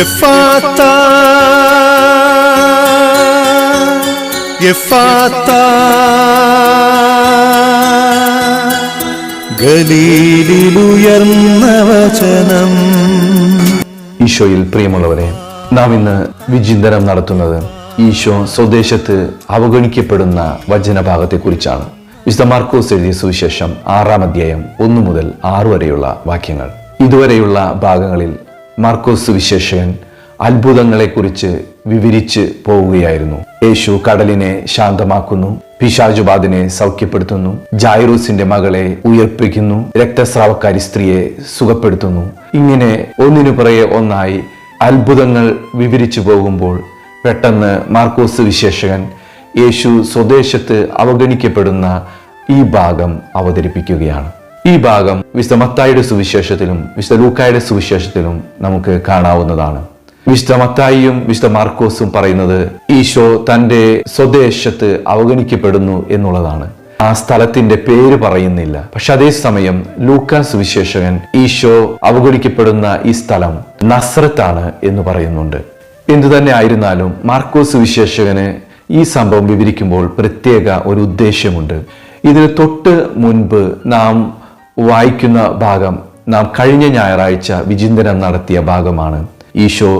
എഫാത്ത എഫാത്ത ഗലീലിലുയർന്നവചനം ഈശോയിൽ പ്രിയമുള്ളവരെ നാം ഇന്ന് വിചിന്തനം നടത്തുന്നത് ഈശോ സ്വദേശത്ത് അവഗണിക്കപ്പെടുന്ന വചനഭാഗത്തെക്കുറിച്ചാണ്. വിശുദ്ധ മാർക്കോസ് എഴുതിയ സുവിശേഷം ആറാം അധ്യായം ഒന്നു മുതൽ ആറു വരെയുള്ള വാക്യങ്ങൾ. ഇതുവരെയുള്ള ഭാഗങ്ങളിൽ മാർക്കോസ് സുവിശേഷകൻ അത്ഭുതങ്ങളെക്കുറിച്ച് വിവരിച്ച് പോവുകയായിരുന്നു. യേശു കടലിനെ ശാന്തമാക്കുന്നു പിശാജുബാദിനെ സൗഖ്യപ്പെടുത്തുന്നു ജായറൂസിന്റെ മകളെ ഉയർപ്പിക്കുന്നു രക്തസ്രാവക്കാരി സ്ത്രീയെ സുഖപ്പെടുത്തുന്നു. ഇങ്ങനെ ഒന്നിനു പുറകെ ഒന്നായി അത്ഭുതങ്ങൾ വിവരിച്ചു പോകുമ്പോൾ പെട്ടെന്ന് മാർക്കോസ് വിശേഷകൻ യേശു സ്വദേശത്ത് അവഗണിക്കപ്പെടുന്ന ഈ ഭാഗം അവതരിപ്പിക്കുകയാണ്. ഈ ഭാഗം വിശുദ്ധ മത്തായിയുടെ സുവിശേഷത്തിലും വിശുദ്ധ ലൂക്കായുടെ സുവിശേഷത്തിലും നമുക്ക് കാണാവുന്നതാണ്. വിശുദ്ധ മത്തായിയും വിശുദ്ധ മാർക്കോസും പറയുന്നത് ഈശോ തന്റെ സ്വദേശത്ത് അവഗണിക്കപ്പെടുന്നു എന്നുള്ളതാണ്. ആ സ്ഥലത്തിന്റെ പേര് പറയുന്നില്ല. പക്ഷെ അതേസമയം ലൂക്ക സുവിശേഷകൻ ഈശോ അവഗണിക്കപ്പെടുന്ന ഈ സ്ഥലം നസ്രത്താണ് എന്ന് പറയുന്നുണ്ട്. എന്തു തന്നെ ആയിരുന്നാലും മാർക്കോസ് സുവിശേഷകന് ഈ സംഭവം വിവരിക്കുമ്പോൾ പ്രത്യേക ഒരു ഉദ്ദേശ്യമുണ്ട് ഇതിന് തൊട്ട് മുൻപ് നാം വായിക്കുന്ന ഭാഗം നാം കഴിഞ്ഞ ഞായറാഴ്ച വിചിന്തനം നടത്തിയ ഭാഗമാണ്. ഈശോ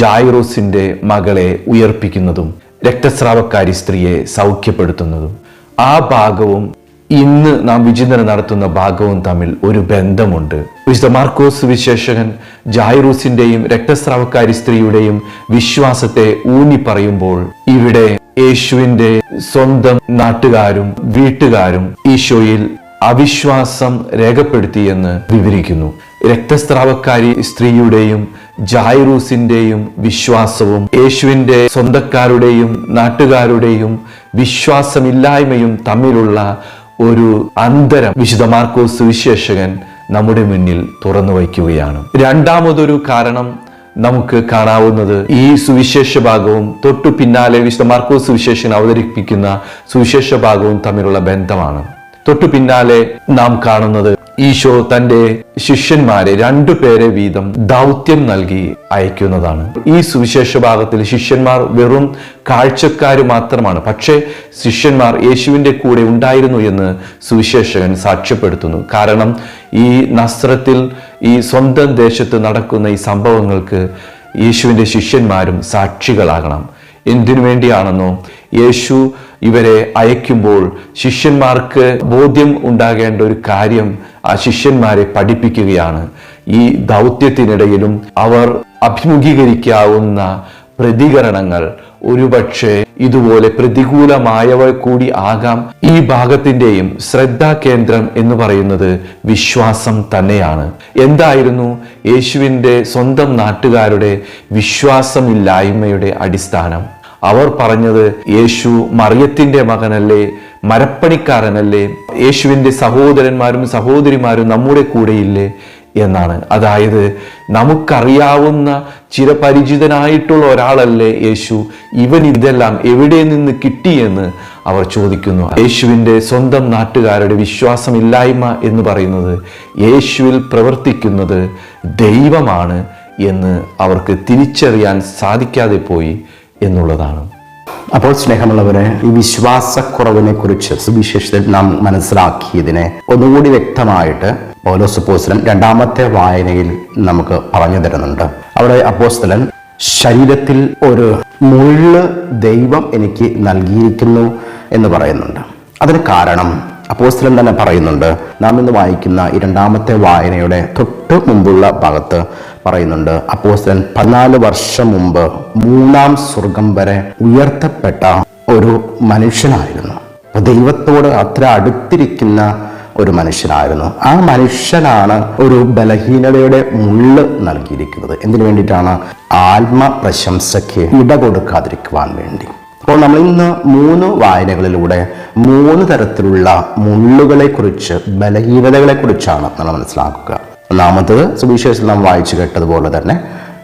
ജായിറോസിന്റെ മകളെ ഉയർപ്പിക്കുന്നതും രക്തസ്രാവക്കാരി സ്ത്രീയെ സൗഖ്യപ്പെടുത്തുന്നതും. ആ ഭാഗവും ഇന്ന് നാം വിചിന്തനം നടത്തുന്ന ഭാഗവും തമ്മിൽ ഒരു ബന്ധമുണ്ട്. വിശുദ്ധ മാർക്കോസ് വിശേഷകൻ ജായിറൂസിന്റെയും രക്തസ്രാവക്കാരി സ്ത്രീയുടെയും വിശ്വാസത്തെ ഊന്നി പറയുമ്പോൾ ഇവിടെ യേശുവിന്റെ സ്വന്തം നാട്ടുകാരും വീട്ടുകാരും ഈശോയിൽ അവിശ്വാസം രേഖപ്പെടുത്തിയെന്ന് വിവരിക്കുന്നു. രക്തസ്രാവക്കാരി സ്ത്രീയുടെയും ജായറൂസിന്റെയും വിശ്വാസവും യേശുവിന്റെ സ്വന്തക്കാരുടെയും നാട്ടുകാരുടെയും വിശ്വാസമില്ലായ്മയും തമ്മിലുള്ള ഒരു അന്തരം വിശുദ്ധ മാർക്കോസ് സുവിശേഷകൻ നമ്മുടെ മുന്നിൽ തുറന്നു വയ്ക്കുകയാണ്. രണ്ടാമതൊരു കാരണം നമുക്ക് കാണാവുന്നത് ഈ സുവിശേഷ ഭാഗവും തൊട്ടു പിന്നാലെ വിശുദ്ധ മാർക്കോസ് സുവിശേഷൻ അവതരിപ്പിക്കുന്ന സുവിശേഷ ഭാഗവും തമ്മിലുള്ള ബന്ധമാണ്. തൊട്ടു പിന്നാലെ നാം കാണുന്നത് ഈശോ തന്റെ ശിഷ്യന്മാരെ രണ്ടു പേരെ വീതം ദൗത്യം നൽകി അയക്കുന്നതാണ്. ഈ സുവിശേഷ ഭാഗത്തിൽ ശിഷ്യന്മാർ വെറും കാഴ്ചക്കാർ മാത്രമാണ്. പക്ഷേ ശിഷ്യന്മാർ യേശുവിന്റെ കൂടെ ഉണ്ടായിരുന്നു എന്ന് സുവിശേഷകൻ സാക്ഷ്യപ്പെടുത്തുന്നു. കാരണം ഈ നസ്രത്തിൽ ഈ സ്വന്തം ദേശത്ത് നടക്കുന്ന ഈ സംഭവങ്ങൾക്ക് യേശുവിന്റെ ശിഷ്യന്മാരും സാക്ഷികളാകണം. എന്തിനു വേണ്ടിയാണെന്നോ? യേശു ഇവരെ അയക്കുമ്പോൾ ശിഷ്യന്മാർക്ക് ബോധ്യം ഉണ്ടാകേണ്ട ഒരു കാര്യം ആ ശിഷ്യന്മാരെ പഠിപ്പിക്കുകയാണ്. ഈ ദൗത്യത്തിനിടയിലും അവർ അഭിമുഖീകരിക്കാവുന്ന പ്രതികരണങ്ങൾ. ഒരുപക്ഷെ ഇതുപോലെ പ്രതികൂലമായവ കൂടി ആകാം. ഈ ഭാഗത്തിന്റെയും ശ്രദ്ധാകേന്ദ്രം എന്ന് പറയുന്നത് വിശ്വാസം തന്നെയാണ്. എന്തായിരുന്നു? യേശുവിന്റെ സ്വന്തം നാട്ടുകാരുടെ വിശ്വാസമില്ലായ്മയുടെ അടിസ്ഥാനം. അവർ പറഞ്ഞത് യേശു മറിയത്തിന്റെ മകനല്ലേ മരപ്പണിക്കാരനല്ലേ യേശുവിന്റെ സഹോദരന്മാരും സഹോദരിമാരും നമ്മുടെ കൂടെയില്ലേ എന്നാണ്. അതായത് നമുക്കറിയാവുന്ന ചിരപരിചിതനായിട്ടുള്ള ഒരാളല്ലേ യേശു? ഇവൻ ഇതെല്ലാം എവിടെ നിന്ന് കിട്ടിയെന്ന് അവർ ചോദിക്കുന്നു. യേശുവിന്റെ സ്വന്തം നാട്ടുകാരുടെ വിശ്വാസമില്ലായ്മ എന്ന് പറയുന്നത് യേശുവിൽ പ്രവർത്തിക്കുന്നത് ദൈവമാണ് എന്ന് അവർക്ക് തിരിച്ചറിയാൻ സാധിക്കാതെ പോയി എന്നുള്ളതാണ്. അപ്പോൾ സ്നേഹമുള്ളവരെ ഈ വിശ്വാസക്കുറവിനെ കുറിച്ച് സുവിശേഷത്തിൽ നാം മനസ്സിലാക്കിയതിനെ ഒന്നുകൂടി വ്യക്തമായിട്ട് പൗലോസ് അപ്പോസ്തലൻ രണ്ടാമത്തെ വായനയിൽ നമുക്ക് പറഞ്ഞു തരുന്നുണ്ട്. അവിടെ അപ്പോസ്തലൻ ശരീരത്തിൽ ഒരു മുള്ള് ദൈവം എനിക്ക് നൽകിയിരിക്കുന്നു എന്ന് പറയുന്നുണ്ട്. അതിന് കാരണം അപ്പോസ്തലൻ തന്നെ പറയുന്നുണ്ട്. നാം ഇന്ന് വായിക്കുന്ന ഈ രണ്ടാമത്തെ വായനയുടെ തൊട്ട് മുമ്പുള്ള ഭാഗത്ത് പറയുന്നുണ്ട് അപ്പോസ്തലൻ പതിനാല് വർഷം മുമ്പ് മൂന്നാം സ്വർഗം വരെ ഉയർത്തപ്പെട്ട ഒരു മനുഷ്യനായിരുന്നു. ദൈവത്തോട് അത്ര അടുത്തിരിക്കുന്ന ഒരു മനുഷ്യനായിരുന്നു. ആ മനുഷ്യനാണ് ഒരു ബലഹീനതയുടെ മുള്ള് നൽകിയിരിക്കുന്നത്. എന്തിനു വേണ്ടിയിട്ടാണ്? ആത്മ പ്രശംസയ്ക്ക് ഇട കൊടുക്കാതിരിക്കുവാൻ വേണ്ടി. അപ്പോൾ നമ്മൾ ഇന്ന് മൂന്ന് വായനകളിലൂടെ മൂന്ന് തരത്തിലുള്ള മുള്ളുകളെ കുറിച്ച് ബലഹീനതകളെ കുറിച്ചാണ് നമ്മൾ മനസ്സിലാക്കുക. ഒന്നാമത്തത് സുവിശേഷം നാം വായിച്ചു കേട്ടതുപോലെ തന്നെ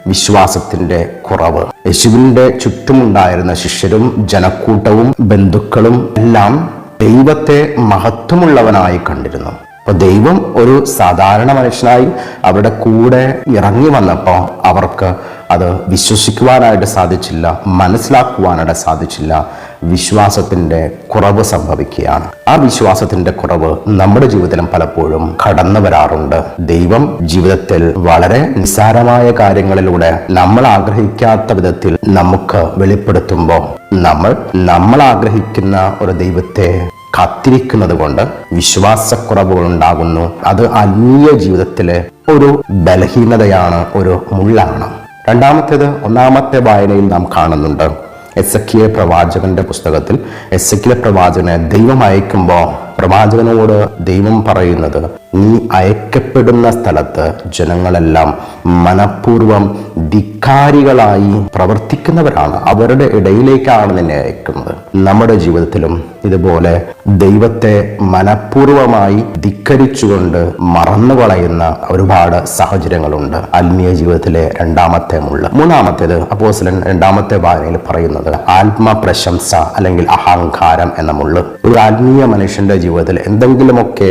വിശ്വാസത്തിന്റെ കുറവ്. യേശുവിന്റെ ചുറ്റുമുണ്ടായിരുന്ന ശിഷ്യരും ജനക്കൂട്ടവും ബന്ധുക്കളും എല്ലാം ദൈവത്തെ മഹത്വമുള്ളവനായി കണ്ടിരുന്നു. അപ്പൊ ദൈവം ഒരു സാധാരണ മനുഷ്യനായി അവരുടെ കൂടെ ഇറങ്ങി വന്നപ്പോൾ അവർക്ക് അത് വിശ്വസിക്കുവാനായിട്ട് സാധിച്ചില്ല മനസ്സിലാക്കുവാനായിട്ട് സാധിച്ചില്ല. വിശ്വാസത്തിന്റെ കുറവ് സംഭവിക്കുകയാണ്. ആ വിശ്വാസത്തിന്റെ കുറവ് നമ്മുടെ ജീവിതത്തിലും പലപ്പോഴും കടന്നു വരാറുണ്ട്. ദൈവം ജീവിതത്തിൽ വളരെ നിസ്സാരമായ കാര്യങ്ങളിലൂടെ നമ്മൾ ആഗ്രഹിക്കാത്ത വിധത്തിൽ നമുക്ക് വെളിപ്പെടുത്തുമ്പോൾ നമ്മൾ നമ്മൾ ആഗ്രഹിക്കുന്ന ഒരു ദൈവത്തെ കാത്തിരിക്കുന്നത് കൊണ്ട് വിശ്വാസക്കുറവുകൾ ഉണ്ടാകുന്നു അത് ആത്മീയ ജീവിതത്തിലെ ഒരു ബലഹീനതയാണ് ഒരു മുള്ളാണ്. രണ്ടാമത്തേത് ഒന്നാമത്തെ വായനയിൽ നാം കാണുന്നുണ്ട്. എസ് എ പ്രവാചകന്റെ പുസ്തകത്തിൽ എസ് എ പ്രവാചകനെ ദൈവം അയക്കുമ്പോൾ പ്രവാചകനോട് ദൈവം പറയുന്നത് നീ അയക്കപ്പെടുന്ന സ്ഥലത്ത് ജനങ്ങളെല്ലാം മനഃപൂർവം ധിക്കാരികളായി പ്രവർത്തിക്കുന്നവരാണ്. അവരുടെ ഇടയിലേക്കാണ് നിന്നെ അയക്കുന്നത്. നമ്മുടെ ജീവിതത്തിലും ഇതുപോലെ ദൈവത്തെ മനഃപൂർവമായി ധിക്കരിച്ചുകൊണ്ട് മറന്നു കളയുന്ന ഒരുപാട് സാഹചര്യങ്ങളുണ്ട്. ആത്മീയ ജീവിതത്തിലെ രണ്ടാമത്തെ മുള്ള. മൂന്നാമത്തേത് അപ്പോസലൻ രണ്ടാമത്തെ വായനയിൽ പറയുന്നത് ആത്മപ്രശംസ അല്ലെങ്കിൽ അഹങ്കാരം എന്ന മുള്ള്. ഒരു ആത്മീയ മനുഷ്യന്റെ ജീവിതത്തിൽ എന്തെങ്കിലുമൊക്കെ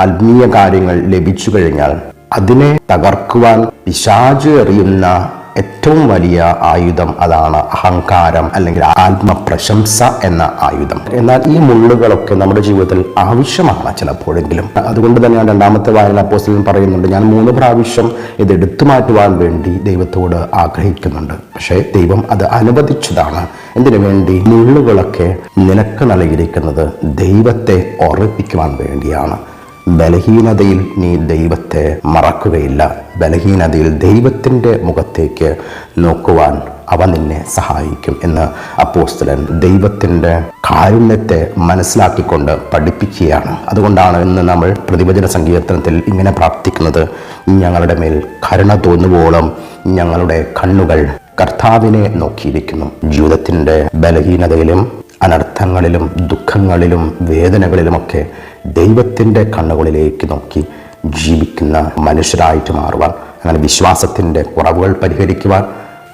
ആത്മീയ കാര്യങ്ങൾ ലഭിച്ചു കഴിഞ്ഞാൽ അതിനെ തകർക്കുവാൻ പിശാജ് എറിയുന്ന ഏറ്റവും വലിയ ആയുധം അതാണ് അഹങ്കാരം അല്ലെങ്കിൽ ആത്മപ്രശംസ എന്ന ആയുധം. എന്നാൽ ഈ മുള്ളുകളൊക്കെ നമ്മുടെ ജീവിതത്തിൽ ആവശ്യമാണ് ചിലപ്പോഴെങ്കിലും. അതുകൊണ്ട് തന്നെയാണ് രണ്ടാമത്തെ വായന അപ്പോസ്തലൻ പറയുന്നുണ്ട് ഞാൻ മൂന്ന് പ്രാവശ്യം ഇത് എടുത്തു മാറ്റുവാൻ വേണ്ടി ദൈവത്തോട് ആഗ്രഹിക്കുന്നുണ്ട്. പക്ഷേ ദൈവം അത് അനുവദിച്ചതാണ്. എന്തിനു വേണ്ടി? മുള്ളുകളൊക്കെ നിനക്ക് നൽകിയിരിക്കുന്നത് ദൈവത്തെ ഓർമ്മിപ്പിക്കുവാൻ വേണ്ടിയാണ്. ബലഹീനതയിൽ നീ ദൈവത്തെ മറക്കുകയില്ല. ബലഹീനതയിൽ ദൈവത്തിന്റെ മുഖത്തേക്ക് നോക്കുവാൻ അവ നിന്നെ സഹായിക്കും എന്ന് അപ്പോസ്തലൻ ദൈവത്തിന്റെ കാരുണ്യത്തെ മനസ്സിലാക്കിക്കൊണ്ട് പഠിപ്പിക്കുകയാണ്. അതുകൊണ്ടാണ് ഇന്ന് നമ്മൾ പ്രതിവചന സങ്കീർത്തനത്തിൽ ഇങ്ങനെ പ്രാർത്ഥിക്കുന്നത് ഞങ്ങളുടെ മേൽ കരുണ തോന്നുവോളം ഞങ്ങളുടെ കണ്ണുകൾ കർത്താവിനെ നോക്കിയിരിക്കുന്നു. ജീവിതത്തിന്റെ ബലഹീനതയിലും അനർത്ഥങ്ങളിലും ദുഃഖങ്ങളിലും വേദനകളിലുമൊക്കെ ദൈവത്തിന്റെ കണ്ണുകളിലേക്ക് നോക്കി ജീവിക്കുന്ന മനുഷ്യരായിട്ട് മാറുവാൻ അങ്ങനെ വിശ്വാസത്തിന്റെ കുറവുകൾ പരിഹരിക്കുവാൻ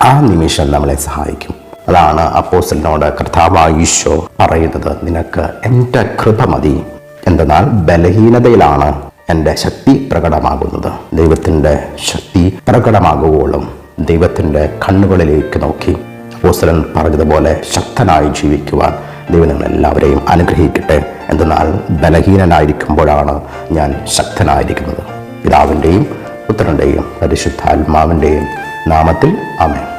ആ നിമിഷം നമ്മളെ സഹായിക്കും. അതാണ് അപ്പോസലിനോട് കർത്താവായ ഈശോ പറയുന്നത്. നിനക്ക് എന്റെ കൃപ മതി. എന്തെന്നാൽ ബലഹീനതയിലാണ് എന്റെ ശക്തി പ്രകടമാകുന്നത്. ദൈവത്തിന്റെ ശക്തി പ്രകടമാകുവോളും ദൈവത്തിന്റെ കണ്ണുകളിലേക്ക് നോക്കി അപ്പോസ്തലൻ പറഞ്ഞതുപോലെ ശക്തനായി ജീവിക്കുവാൻ ദൈവം നിങ്ങളെല്ലാവരെയും അനുഗ്രഹിക്കട്ടെ. എന്തെന്നാൽ ബലഹീനനായിരിക്കുമ്പോഴാണ് ഞാൻ ശക്തനായിരിക്കുന്നത്. പിതാവിന്റെയും പുത്രന്റെയും പരിശുദ്ധാത്മാവിന്റെയും നാമത്തിൽ ആമേൻ.